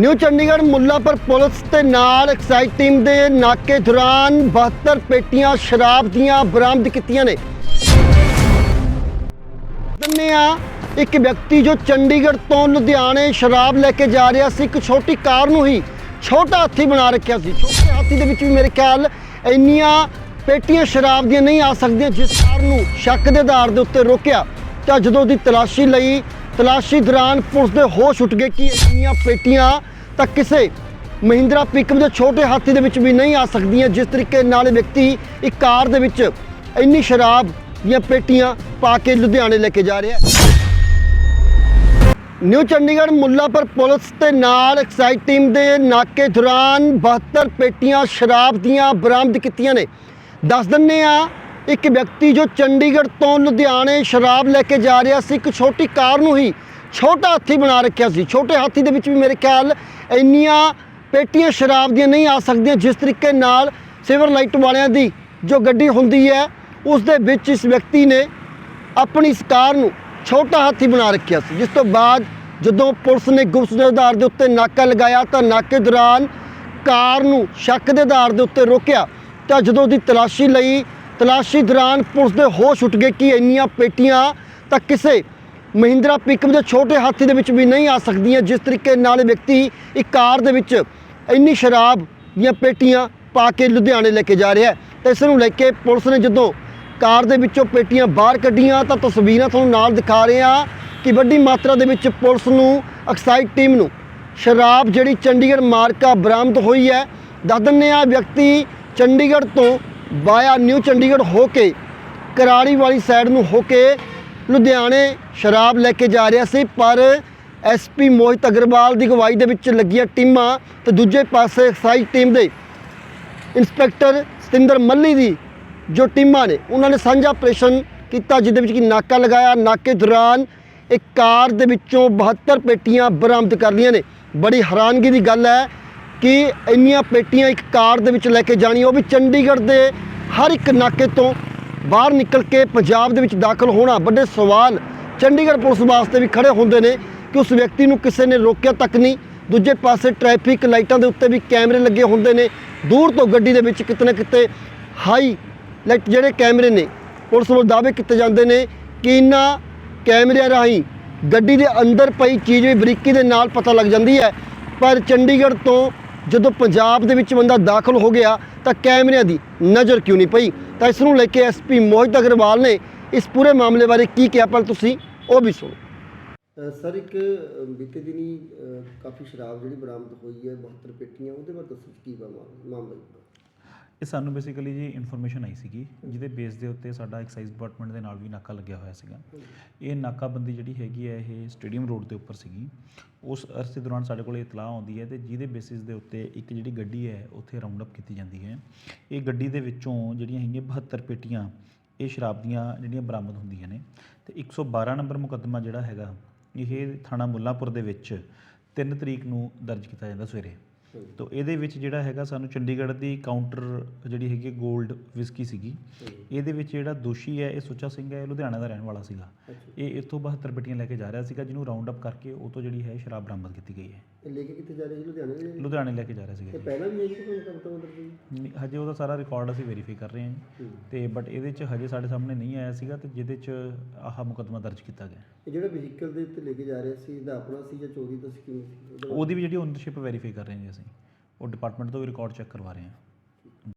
New Chandigarh Mullapur police ਤੇ ਨਾਲ exercise team ਦੇ ਨਾਕੇ ਦੌਰਾਨ 72 ਪੇਟੀਆਂ ਸ਼ਰਾਬ ਦੀਆਂ ਬਰਾਮਦ ਕੀਤੀਆਂ ਨੇ। ਦੰਨੇ ਆ ਇੱਕ ਵਿਅਕਤੀ ਜੋ ਚੰਡੀਗੜ੍ਹ ਤੋਂ ਲੁਧਿਆਣੇ ਸ਼ਰਾਬ ਲੈ ਕੇ ਜਾ ਰਿਹਾ ਸੀ, ਇੱਕ ਛੋਟੀ ਕਾਰ ਨੂੰ ਹੀ ਛੋਟਾ ਹਾਥੀ ਬਣਾ ਰੱਖਿਆ ਸੀ। ਛੋਟੇ ਹਾਥੀ ਦੇ ਵਿੱਚ ਵੀ ਮੇਰੇ ਖਿਆਲ ਇੰਨੀਆਂ ਪੇਟੀਆਂ ਸ਼ਰਾਬ ਦੀਆਂ ਨਹੀਂ ਆ ਸਕਦੀਆਂ, ਜਿਸ ਕਾਰ ਨੂੰ ਸ਼ੱਕ ਦੇ ਆਧਾਰ ਦੇ ਉੱਤੇ ਰੋਕਿਆ। ਤਾਂ ਜਦੋਂ ਦੀ ਤਲਾਸ਼ੀ ਲਈ ਤਲਾਸ਼ੀ ਦੌਰਾਨ ਪੁਲਿਸ ਦੇ ਹੋਸ਼ ਉੱਠ ਗਏ ਕਿ ਇੰਨੀਆਂ ਪੇਟੀਆਂ ਤਾਂ ਕਿਸੇ ਮਹਿੰਦਰਾ ਪਿਕਅਪ ਦੇ ਛੋਟੇ ਹਾਥੀ ਦੇ ਵਿੱਚ ਵੀ ਨਹੀਂ ਆ ਸਕਦੀਆਂ। ਜਿਸ ਤਰੀਕੇ ਨਾਲ ਇਹ ਵਿਅਕਤੀ ਇੱਕ ਕਾਰ ਦੇ ਵਿੱਚ ਇੰਨੀ ਸ਼ਰਾਬ ਦੀਆਂ ਪੇਟੀਆਂ ਪਾ ਕੇ ਲੁਧਿਆਣੇ ਲੈ ਕੇ ਜਾ ਰਿਹਾ ਹੈ। ਨਿਊ ਚੰਡੀਗੜ੍ਹ ਮੁੱਲਾਪੁਰ ਪੁਲਿਸ ਤੇ ਨਾਲ ਐਕਸਾਈਜ਼ ਟੀਮ ਦੇ ਨਾਕੇ ਦੌਰਾਨ 72 ਪੇਟੀਆਂ ਸ਼ਰਾਬ ਦੀਆਂ ਬਰਾਮਦ ਕੀਤੀਆਂ ਨੇ। ਦੱਸ ਦਿੰਨੇ ਆ ਇੱਕ ਵਿਅਕਤੀ ਜੋ ਚੰਡੀਗੜ੍ਹ ਤੋਂ ਲੁਧਿਆਣੇ ਸ਼ਰਾਬ ਲੈ ਕੇ ਜਾ ਰਿਹਾ ਸੀ, ਇੱਕ ਛੋਟੀ ਕਾਰ ਨੂੰ ਹੀ ਛੋਟਾ ਹਾਥੀ ਬਣਾ ਰੱਖਿਆ ਸੀ। ਛੋਟੇ ਹਾਥੀ ਦੇ ਵਿੱਚ ਵੀ ਮੇਰੇ ਖਿਆਲ ਇੰਨੀਆਂ ਪੇਟੀਆਂ ਸ਼ਰਾਬ ਦੀਆਂ ਨਹੀਂ ਆ ਸਕਦੀਆਂ, ਜਿਸ ਤਰੀਕੇ ਨਾਲ ਸਿਵਰ ਲਾਈਟ ਵਾਲਿਆਂ ਦੀ ਜੋ ਗੱਡੀ ਹੁੰਦੀ ਹੈ, ਉਸ ਦੇ ਵਿੱਚ ਇਸ ਵਿਅਕਤੀ ਨੇ ਆਪਣੀ ਇਸ ਕਾਰ ਨੂੰ ਛੋਟਾ ਹਾਥੀ ਬਣਾ ਰੱਖਿਆ ਸੀ। ਜਿਸ ਤੋਂ ਬਾਅਦ ਜਦੋਂ ਪੁਲਿਸ ਨੇ ਗੁਪਤ ਦੇ ਆਧਾਰ ਦੇ ਉੱਤੇ ਨਾਕਾ ਲਗਾਇਆ ਤਾਂ ਨਾਕੇ ਦੌਰਾਨ ਕਾਰ ਨੂੰ ਸ਼ੱਕ ਦੇ ਆਧਾਰ ਦੇ ਉੱਤੇ ਰੋਕਿਆ ਤਾਂ ਜਦੋਂ ਦੀ ਤਲਾਸ਼ੀ ਲਈ ਤਲਾਸ਼ੀ ਦੌਰਾਨ ਪੁਲਿਸ ਦੇ ਹੋਸ਼ ਉੱਠ ਗਏ ਕਿ ਇੰਨੀਆਂ ਪੇਟੀਆਂ ਤਾਂ ਕਿਸੇ ਮਹਿੰਦਰਾ ਪਿਕਅਪ ਦੇ ਛੋਟੇ ਹਾਥੀ ਦੇ ਵਿੱਚ ਵੀ ਨਹੀਂ ਆ ਸਕਦੀਆਂ। ਜਿਸ ਤਰੀਕੇ ਨਾਲ ਇਹ ਵਿਅਕਤੀ ਇੱਕ ਕਾਰ ਦੇ ਵਿੱਚ ਇੰਨੀ ਸ਼ਰਾਬ ਦੀਆਂ ਪੇਟੀਆਂ ਪਾ ਕੇ ਲੁਧਿਆਣੇ ਲੈ ਕੇ ਜਾ ਰਿਹਾ ਹੈ। ਇਸ ਨੂੰ ਲੈ ਕੇ ਪੁਲਿਸ ਨੇ ਜਦੋਂ ਕਾਰ ਦੇ ਵਿੱਚੋਂ ਪੇਟੀਆਂ ਬਾਹਰ ਕੱਢੀਆਂ ਤਾਂ ਤਸਵੀਰਾਂ ਤੁਹਾਨੂੰ ਨਾਲ ਦਿਖਾ ਰਹੇ ਹਾਂ ਕਿ ਵੱਡੀ ਮਾਤਰਾ ਦੇ ਵਿੱਚ ਪੁਲਿਸ ਨੂੰ, ਐਕਸਾਈਜ਼ ਟੀਮ ਨੂੰ ਸ਼ਰਾਬ ਜਿਹੜੀ ਚੰਡੀਗੜ੍ਹ ਮਾਰਕਾ ਬਰਾਮਦ ਹੋਈ ਹੈ। ਦੱਸ ਦਿੰਦੇ ਆ ਵਿਅਕਤੀ ਚੰਡੀਗੜ੍ਹ ਤੋਂ ਵਾਇਆ ਨਿਊ ਚੰਡੀਗੜ੍ਹ ਹੋ ਕੇ ਕਰਾੜੀ ਵਾਲੀ ਸਾਈਡ ਨੂੰ ਹੋ ਕੇ ਲੁਧਿਆਣੇ ਸ਼ਰਾਬ ਲੈ ਕੇ ਜਾ ਰਿਹਾ ਸੀ, ਪਰ ਐਸਪੀ ਮੋਹਿਤ ਅਗਰਵਾਲ ਦੀ ਅਗਵਾਈ ਦੇ ਵਿੱਚ ਲੱਗੀਆਂ ਟੀਮਾਂ ਤੇ ਦੂਜੇ ਪਾਸੇ ਐਕਸਾਈਜ਼ ਟੀਮ ਦੇ ਇੰਸਪੈਕਟਰ ਸਤਿੰਦਰ ਮੱਲੀ ਦੀ ਜੋ ਟੀਮਾਂ ਨੇ, ਉਹਨਾਂ ਨੇ ਸਾਂਝਾ ਆਪਰੇਸ਼ਨ ਕੀਤਾ, ਜਿਹਦੇ ਵਿੱਚ ਕਿ ਨਾਕਾ ਲਗਾਇਆ। ਨਾਕੇ ਦੌਰਾਨ ਇੱਕ ਕਾਰ ਦੇ ਵਿੱਚੋਂ 72 ਪੇਟੀਆਂ ਬਰਾਮਦ ਕਰ ਲਈਆਂ ਨੇ। ਬੜੀ ਹੈਰਾਨਗੀ ਦੀ ਗੱਲ ਹੈ ਕਿ ਇੰਨੀਆਂ ਪੇਟੀਆਂ ਇੱਕ ਕਾਰ ਦੇ ਵਿੱਚ ਲੈ ਕੇ ਜਾਣੀਆਂ ਉਹ ਵੀ ਚੰਡੀਗੜ੍ਹ ਦੇ ਹਰ ਇੱਕ ਨਾਕੇ ਤੋਂ ਬਾਹਰ ਨਿਕਲ ਕੇ ਪੰਜਾਬ ਦੇ ਵਿੱਚ ਦਾਖਲ ਹੋਣਾ। ਵੱਡੇ ਸਵਾਲ ਚੰਡੀਗੜ੍ਹ ਪੁਲਿਸ ਵਾਸਤੇ ਵੀ ਖੜੇ ਹੁੰਦੇ ਨੇ ਕਿ ਉਸ ਵਿਅਕਤੀ ਨੂੰ ਕਿਸੇ ਨੇ ਰੋਕਿਆ ਤੱਕ ਨਹੀਂ। ਦੂਜੇ ਪਾਸੇ ਟ੍ਰੈਫਿਕ ਲਾਈਟਾਂ ਦੇ ਉੱਤੇ ਵੀ ਕੈਮਰੇ ਲੱਗੇ ਹੁੰਦੇ ਨੇ। ਦੂਰ ਤੋਂ ਗੱਡੀ ਦੇ ਵਿੱਚ ਕਿਤੇ ਨਾ ਕਿਤੇ ਹਾਈ ਲਾਈਟ ਜਿਹੜੇ ਕੈਮਰੇ ਨੇ, ਪੁਲਿਸ ਵੱਲੋਂ ਦਾਅਵੇ ਕੀਤੇ ਜਾਂਦੇ ਨੇ ਕਿ ਇਹਨਾਂ ਕੈਮਰਿਆਂ ਰਾਹੀਂ ਗੱਡੀ ਦੇ ਅੰਦਰ ਪਈ ਚੀਜ਼ ਵੀ ਬਰੀਕੀ ਦੇ ਨਾਲ ਪਤਾ ਲੱਗ ਜਾਂਦੀ ਹੈ। ਪਰ ਚੰਡੀਗੜ੍ਹ ਤੋਂ ਜਦੋਂ ਪੰਜਾਬ ਦੇ ਵਿੱਚ ਬੰਦਾ ਦਾਖਲ ਹੋ ਗਿਆ ਤਾਂ ਕੈਮਰਿਆਂ ਦੀ ਨਜ਼ਰ ਕਿਉਂ ਨਹੀਂ ਪਈ? ਤਾਂ ਇਸ ਨੂੰ ਲੈ ਕੇ ਐਸਪੀ ਮੋਹਿਤ ਅਗਰਵਾਲ ਨੇ ਇਸ ਪੂਰੇ ਮਾਮਲੇ ਬਾਰੇ ਕੀ ਕਿਹਾ? ਪਰ ਤੁਸੀਂ ਉਹ ਵੀ ਸੁਣੋ। ਸਰ, ਇੱਕ ਬੀਤੇ ਦਿਨੀ ਕਾਫੀ ਸ਼ਰਾਬ ਜਿਹੜੀ ਬਰਾਮਦ ਹੋਈ ਹੈ 72 ਪੇਟੀਆਂ, ਉਹਦੇ ਬਾਰੇ ਦੱਸੋ ਕੀ ਮਾਮਲਾ ਇਹ ਸਾਨੂੰ ਬੇਸਿਕਲੀ ਜੀ ਇਨਫੋਰਮੇਸ਼ਨ ਆਈ ਸੀਗੀ, ਜਿਹਦੇ ਬੇਸ ਦੇ ਉੱਤੇ ਸਾਡਾ ਐਕਸਾਈਜ਼ ਡਿਪਾਰਟਮੈਂਟ ਦੇ ਨਾਲ ਵੀ ਨਾਕਾ ਲੱਗਿਆ ਹੋਇਆ ਸੀਗਾ। ਇਹ ਨਾਕਾਬੰਦੀ ਜਿਹੜੀ ਹੈਗੀ ਹੈ, ਇਹ ਸਟੇਡੀਅਮ ਰੋਡ ਦੇ ਉੱਪਰ ਸੀਗੀ। ਉਸ ਅਰਸੇ ਦੌਰਾਨ ਸਾਡੇ ਕੋਲ ਇਤਲਾਹ ਆਉਂਦੀ ਹੈ ਤੇ ਜਿਹਦੇ ਬੇਸਿਸ ਦੇ ਉੱਤੇ ਇੱਕ ਜਿਹੜੀ ਗੱਡੀ ਹੈ, ਉੱਥੇ ਰਾਉਂਡ ਅਪ ਕੀਤੀ ਜਾਂਦੀ ਹੈ। ਇਹ ਗੱਡੀ ਦੇ ਵਿੱਚੋਂ ਜਿਹੜੀਆਂ ਹੈਗੀਆਂ 72 ਪੇਟੀਆਂ, ਇਹ ਸ਼ਰਾਬ ਦੀਆਂ ਜਿਹੜੀਆਂ ਬਰਾਮਦ ਹੁੰਦੀਆਂ ਨੇ। ਤੇ 112 ਨੰਬਰ ਮੁਕੱਦਮਾ ਜਿਹੜਾ ਹੈਗਾ, ਇਹ ਥਾਣਾ ਮੁੱਲਾਂਪੁਰ ਦੇ ਵਿੱਚ 3 ਤਰੀਕ ਨੂੰ ਦਰਜ ਕੀਤਾ ਜਾਂਦਾ ਸਵੇਰੇ। ਤੋ ਇਹਦੇ ਵਿੱਚ ਜਿਹੜਾ ਹੈਗਾ ਸਾਨੂੰ ਚੰਡੀਗੜ੍ਹ ਦੀ ਕਾਊਂਟਰ ਜਿਹੜੀ ਹੈਗੀ 골ਡ ਵਿਸਕੀ ਸੀਗੀ। ਇਹਦੇ ਵਿੱਚ ਜਿਹੜਾ ਦੋਸ਼ੀ ਹੈ ਇਹ ਸੁੱਚਾ ਸਿੰਘ ਹੈ ਲੁਧਿਆਣਾ ਦਾ ਰਹਿਣ ਵਾਲਾ ਸੀਗਾ। ਇਹ ਇੱਥੋਂ 72 ਪੇਟੀਆਂ ਲੈ ਕੇ ਜਾ ਰਿਹਾ ਸੀਗਾ ਜਿਹਨੂੰ ਰਾਉਂਡ ਅਪ ਕਰਕੇ ਉਹ ਤੋਂ ਜਿਹੜੀ ਹੈ ਸ਼ਰਾਬ ਬਰਾਮਦ ਕੀਤੀ ਗਈ ਹੈ। ਇਹ ਲੈ ਕੇ ਕਿੱਥੇ ਜਾ ਰਹੇ ਸੀ? ਲੁਧਿਆਣੇ ਲੈ ਕੇ ਜਾ ਰਿਹਾ ਸੀਗਾ ਜੀ। ਪਹਿਲਾਂ ਵੀ ਇਹ ਕੋਈ ਕੰਮ ਤੋਂ ਅੰਦਰ ਸੀ ਨਹੀਂ, ਹਜੇ ਉਹਦਾ ਸਾਰਾ ਰਿਕਾਰਡ ਅਸੀਂ ਵੈਰੀਫਾਈ ਕਰ ਰਹੇ ਹਾਂ ਜੀ। ਤੇ ਬਟ ਇਹਦੇ 'ਚ ਹਜੇ ਸਾਡੇ ਸਾਹਮਣੇ ਨਹੀਂ ਆਇਆ ਸੀਗਾ ਤੇ ਜਿਹਦੇ 'ਚ ਆਹ ਮੁਕੱਦਮਾ ਦਰਜ ਕੀਤਾ ਗਿਆ। ਇਹ ਜਿਹੜਾ ਵਹੀਕਲ ਦੇ ਉੱਤੇ ਲੈ ਕੇ ਜਾ ਰਿਹਾ ਸੀ ਇਹਦਾ ਆਪਣਾ ਸੀ ਜਾਂ ਚੋਰੀ ਦਾ ਸੀ ਕਿਵੇਂ ਸੀ? ਉਹਦਾ- ਉਹਦੀ ਵੀ ਜਿਹੜੀ ਓਨਰਸ਼ਿਪ ਵੈਰੀਫਾਈ ਕਰ ਰਹੇ ਹਾਂ ਜੀ ਅਸੀਂ। ਉਹ ਡਿਪਾਰਟਮੈਂਟ ਤੋਂ ਵੀ ਰਿਕਾਰਡ ਚੈੱਕ ਕਰਵਾ ਰਹੇ ਹਾਂ।